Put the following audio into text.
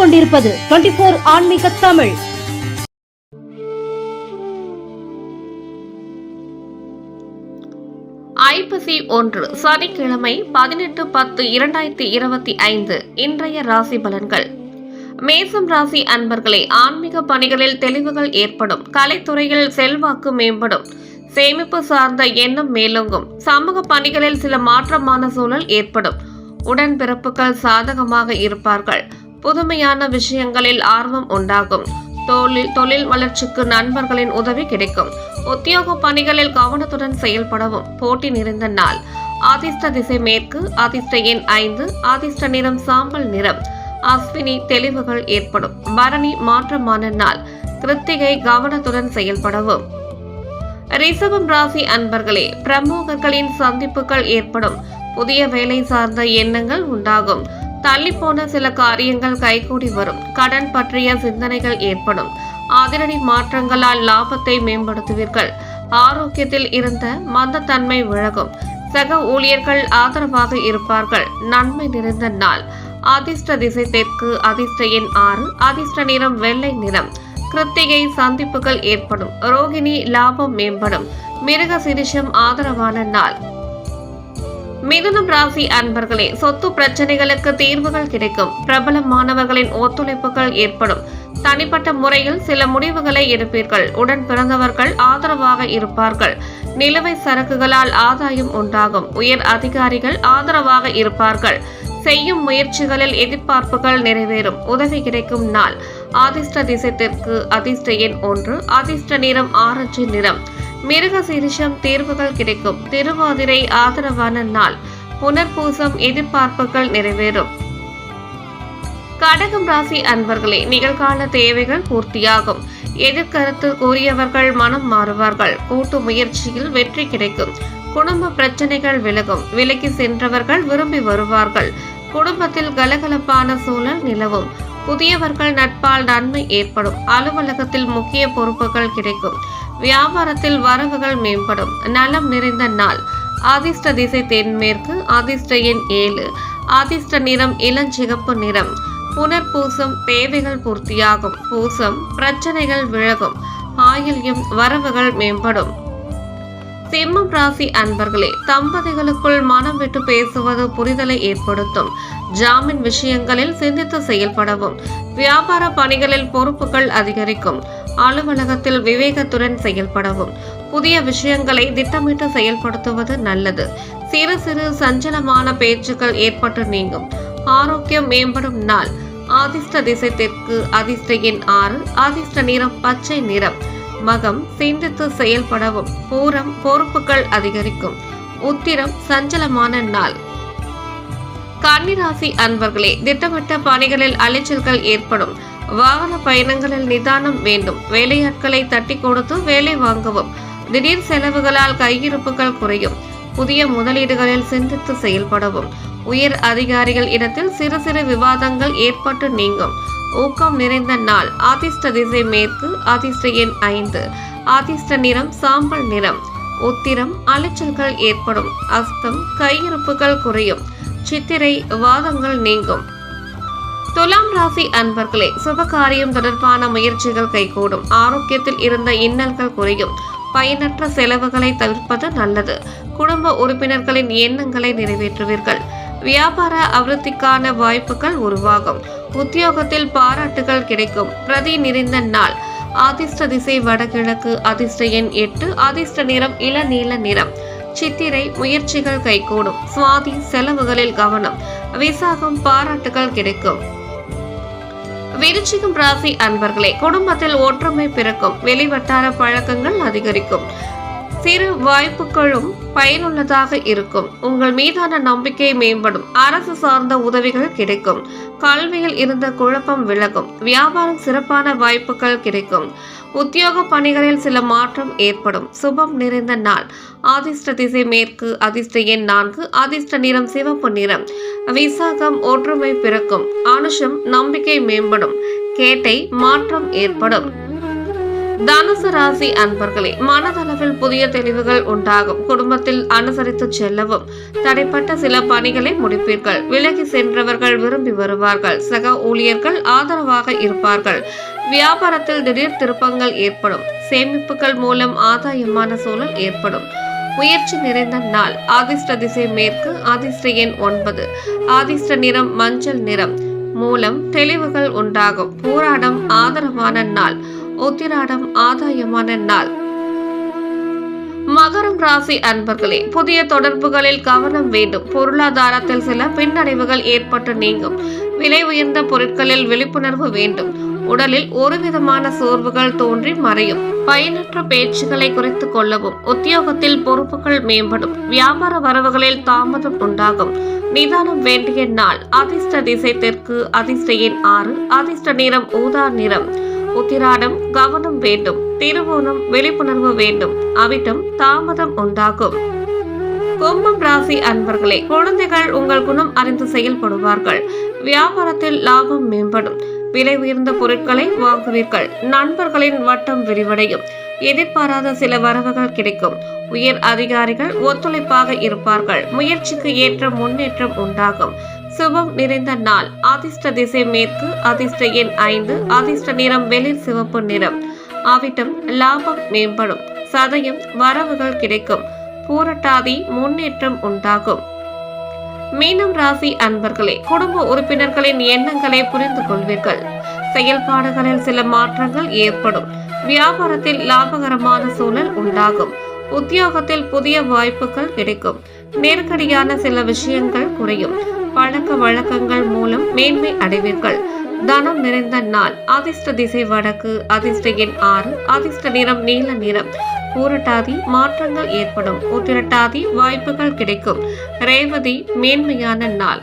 கொண்டிருப்பது twenty four ஆன்மீக தமிழ். ஐப்பசி ஒன்று சனிக்கிழமை பதினெட்டு பத்து இரண்டாயிரத்தி இருபத்தி ஐந்து இன்றைய ராசி பலன்கள். மேசம் ராசி அன்பர்களே ஆன்மீக பணிகளில் தெளிவுகள் ஏற்படும் கலைத்துறையில் செல்வாக்கு மேம்படும் சேமிப்பு சார்ந்த எண்ணம் மேலோங்கும் சமூக பணிகளில் சில மாற்றமான சூழல் ஏற்படும் உடன்பிறப்புகள் சாதகமாக இருப்பார்கள். புதுமையான விஷயங்களில் ஆர்வம் உண்டாகும். தொழில் தொழில் வளர்ச்சிக்கு நண்பர்களின் உதவி கிடைக்கும். உத்தியோக பணிகளில் கவனத்துடன் செயல்படவும் போட்டி நிறைந்த நாள். ஆதிஷ்ட திசை மேற்கு ஆதிஷ்ட எண் ஐந்து ஆதிஷ்ட நிறம் சாம்பல் நிறம். அஸ்வினி தெளிவுகள் ஏற்படும். பரணி மாற்றமான நாள். கிருத்திகை கவனத்துடன் செயல்படவும். ரிசவம் ராசி அன்பர்களே பிரமுகர்களின் சந்திப்புகள் ஏற்படும். புதிய வேலை சார்ந்த எண்ணங்கள் உண்டாகும். தள்ளிப்போன சில காரியங்கள் கைகூடி வரும். கடன் பற்றிய சிந்தனைகள் ஏற்படும். அதிரடி மாற்றங்களால் லாபத்தை மேம்படுத்துவீர்கள். ஆரோக்கியத்தில் இருந்த மந்தத்தன்மை விலகும். சக ஊழியர்கள் ஆதரவாக இருப்பார்கள். நன்மை நிறைந்த நாள். அதிர்ஷ்ட திசை தெற்கு அதிர்ஷ்ட எண் ஆறு அதிர்ஷ்ட நிறம் வெள்ளை நிறம். கிருத்திகை சந்திப்புகள் ஏற்படும். ரோகிணி லாபம் மேம்படும். மிருக சிரிஷம் ஆதரவான நாள். மிதுனம் ராசி அன்பர்களே சொத்து பிரச்சனைகளுக்கு தீர்வுகள் கிடைக்கும். பிரபல மாணவர்களின் ஒத்துழைப்புகள் ஏற்படும். தனிப்பட்ட முறையில் சில முடிவுகளை எடுப்பீர்கள். உடன் பிறந்தவர்கள் ஆதரவாக இருப்பார்கள். நிலுவை சரக்குகளால் ஆதாயம் உண்டாகும். உயர் அதிகாரிகள் ஆதரவாக இருப்பார்கள். செய்யும் முயற்சிகளில் எதிர்பார்ப்புகள் நிறைவேறும். உதவி கிடைக்கும் நாள். அதிர்ஷ்ட திசை தெற்கு அதிர்ஷ்ட எண் ஒன்று அதிர்ஷ்ட நிறம் ஆரஞ்சு நிறம். மிருக சீரிஷம் தீர்வுகள் கிடைக்கும். திருவாதிரை ஆதரவான நாள். புனர்பூசம் எதிர்பார்ப்புகள் நிறைவேறும். கடகம் ராசி அன்பர்களே நிகழ்கால தேவைகள் பூர்த்தியாகும். எதிர்கருத்து கூறியவர்கள் மனம் மாறுவார்கள். கூட்டு முயற்சியில் வெற்றி கிடைக்கும். குடும்ப பிரச்சனைகள் விலகும். விலக்கி சென்றவர்கள் விரும்பி வருவார்கள். குடும்பத்தில் கலகலப்பான சூழல் நிலவும். புதியவர்கள் நட்பால் நன்மை ஏற்படும். அலுவலகத்தில் முக்கிய பொறுப்புகள் கிடைக்கும். வியாபாரத்தில் வரவுகள் மேம்படும். நலம் நிறைந்த நாள். அதிர்ஷ்ட திசை தென்மேற்கு அதிர்ஷ்ட எண் ஏழு. அதிர்ஷ்ட நிறம் இளஞ்சிகப்பு நிறம். புனர்பூசம் தேவைகள் பூர்த்தியாகும். பூசம் பிரச்சனைகள் விலகும். ஆயில்யம் வரவுகள் மேம்படும். சிம்மம் ராசி அன்பர்களே தம்பதிகளுக்குள் மனம் விட்டு பேசுவது புரிதலை ஏற்படுத்தும். ஜாமீன் விஷயங்களில் சிந்தித்து செயல்படவும். வியாபார பணிகளில் பொறுப்புகள் அதிகரிக்கும். அலுவலகத்தில் விவேகத்துடன் செயல்படவும். புதிய விஷயங்களை திட்டமிட்டு செயல்படுத்துவது நல்லது. சிறு சிறு சஞ்சலமான பேச்சுக்கள் ஏற்பட்டு நீங்கும். ஆரோக்கியம் மேம்படும் நாள். அதிர்ஷ்ட திசை தெற்கு அதிர்ஷ்ட எண் ஆறு அதிர்ஷ்ட நிறம் பச்சை நிறம். மகம் சிந்தித்து செயல்படவும். பூரம் பொறுப்புகள் அதிகரிக்கும். உத்திரம் சஞ்சலமான நாள். கன்னிராசி அன்பர்களே திட்டமிட்ட பணிகளில் அலைச்சல்கள் ஏற்படும். வாகன பயணங்களில் நிதானம் வேண்டும். வேலையாட்களை தட்டி கொடுத்து வேலை வாங்கவும். திடீர் செலவுகளால் கையிருப்புகள் குறையும். புதிய முதலீடுகளில் சிந்தித்து செயல்படவும். உயர் அதிகாரிகள் இடத்தில் சிறு சிறு விவாதங்கள் ஏற்பட்டு நீங்கும். ஊக்கம் நிறைந்த நாள். ஆதிஷ்ட திசை மேற்கு ஆதிஷ்ட எண் ஐந்து. ஆதிஷ்ட நிறம் சாம்பல் நிறம். உத்திரம் அலைச்சல்கள் ஏற்படும். அஸ்தம் கையிருப்புகள் குறையும். சித்திரை வாதங்கள் நீங்கும். துலாம் ராசி அன்பர்களே சுபகாரியம் தொடர்பான முயற்சிகள் கைகூடும். ஆரோக்கியத்தில் இருந்த இன்னல்கள் குறையும். பயனற்ற செலவுகளை தவிர்ப்பது நல்லது. குடும்ப உறுப்பினர்களின் எண்ணங்களை நிறைவேற்றுவீர்கள். வியாபார அபிவிருத்திக்கான வாய்ப்புகள் உருவாகும். உத்தியோகத்தில் பாராட்டுகள் கிடைக்கும். பிரதி நிறைந்த நாள். அதிர்ஷ்ட திசை வடகிழக்கு அதிர்ஷ்ட எண் எட்டு அதிர்ஷ்ட நிறம் இளநீல நிறம். சித்திரை முயற்சிகள் கைகூடும். சுவாதி செலவுகளில் கவனம். விசாகம் பாராட்டுகள் கிடைக்கும். விருச்சிகம் ராசி அன்பர்களே குடும்பத்தில் ஒற்றுமை பிறக்கும். வெளிவட்டார பழக்கங்கள் அதிகரிக்கும். சிறு வாய்ப்புகளும் பயனுள்ளதாக இருக்கும். உங்கள் மீதான நம்பிக்கை மேம்படும். அரசு சார்ந்த உதவிகள் கிடைக்கும். கல்வியில் இருந்த குழப்பம் விலகும். வியாபாரம் சிறப்பான வாய்ப்புகள் கிடைக்கும். உத்தியோக பணிகளில் சில மாற்றம் ஏற்படும். சுபம் நிறைந்த நாள். அதிர்ஷ்ட திசை மேற்கு அதிர்ஷ்ட எண் நான்கு அதிர்ஷ்ட நிறம் சிவப்பு நிறம். விசாகம் ஒற்றுமை பிறக்கும். அனுஷம் நம்பிக்கை மேம்படும். கேட்டை மாற்றம் ஏற்படும். தனுசு ராசி அன்பர்களே மனதளவில் புதிய தெளிவுகள் உண்டாகும். குடும்பத்தில் அனுசரித்து செல்லவும் தடைப்பட்ட சில பணிகளை முடிப்பீர்கள். விலகி சென்றவர்கள் விரும்பி வருவார்கள். சக ஊழியர்கள் ஆதரவாக இருப்பார்கள். வியாபாரத்தில் திடீர் திருப்பங்கள் ஏற்படும். சேமிப்புகள் மூலம் ஆதாயமான சூழல் ஏற்படும். முயற்சி நிறைந்த நாள். ஆதிஷ்ட திசை மேற்கு ஆதிஷ்ட எண் ஒன்பது. ஆதிஷ்ட நிறம் மஞ்சள் நிறம் மூலம் தெளிவுகள் உண்டாகும். போராடம் ஆதரவான நாள். உத்திராடம் ஆதாயமான நாள் மகரம் ராசி அன்பர்களே புதிய தொடர்புகளில் கவனம் வேண்டும். பொருளாதாரத்தில் சில பின்னடைவுகள் ஏற்பட்டு நீங்கும். விலை உயர்ந்த பொருட்களில் விழிப்புணர்வு வேண்டும். உடலில் ஒரு விதமான சோர்வுகள் தோன்றி மறையும். பயனற்ற பேச்சுகளை குறைத்துக் கொள்ளவும் உத்தியோகத்தில் பொறுப்புகள் மேம்படும். வியாபார வரவுகளில் தாமதம் உண்டாகும். நிதானம் வேண்டிய நாள். அதிர்ஷ்ட திசை தெற்கு அதிர்ஷ்ட எண் ஆறு அதிர்ஷ்ட நிறம் ஊதா நிறம். உத்திராடம் கவனம் வேண்டும் திருவோணம் விழிப்புணர்வு வேண்டும் அவிட்டம் தாமதம் உண்டாகும். கும்பம் ராசி அன்பர்களே குழந்தைகள் உங்கள் குணம் அறிந்து செயல்படுவார்கள். வியாபாரத்தில் லாபம் மேம்படும். விலை உயர்ந்த பொருட்களை வாங்குவீர்கள். நண்பர்களின் வட்டம் விரிவடையும். எதிர்பாராத சில வரவுகள் கிடைக்கும். உயர் அதிகாரிகள் ஒத்துழைப்பாக இருப்பார்கள். முயற்சிக்கு ஏற்ற முன்னேற்றம் உண்டாகும். சுபம் நிறைந்த நாள். அதிர்ஷ்ட திசை மேற்கு அதிர்ஷ்ட எண் ஐந்து அதிர்ஷ்ட நிறம் வெளிர் சிவப்பு நிறம். அவிட்டம் லாபம் மேம்படும். சதயம் வரவுகள் கிடைக்கும். பூரட்டாதி முன்னேற்றம் உண்டாகும். மீனம் ராசி அன்பர்களே குடும்ப உறுப்பினர்களின் எண்ணங்களை புரிந்து கொள்வீர்கள். செயல்பாடுகளில் சில மாற்றங்கள் ஏற்படும். வியாபாரத்தில் லாபகரமான சூழல் உண்டாகும். உத்தியோகத்தில் புதிய வாய்ப்புகள் கிடைக்கும். நெருக்கடியான சில விஷயங்கள் குறையும். பழக்க வழக்கங்கள் மூலம் மேன்மை அடைவீர்கள். தனம் நிறைந்த நாள். அதிர்ஷ்ட திசை வடக்கு அதிர்ஷ்ட எண் ஆறு அதிர்ஷ்ட நிறம் நீல நிறம். பூரட்டாதி மாற்றங்கள் ஏற்படும். உத்திரட்டாதி வாய்ப்புகள் கிடைக்கும். ரேவதி மேன்மையான நாள்.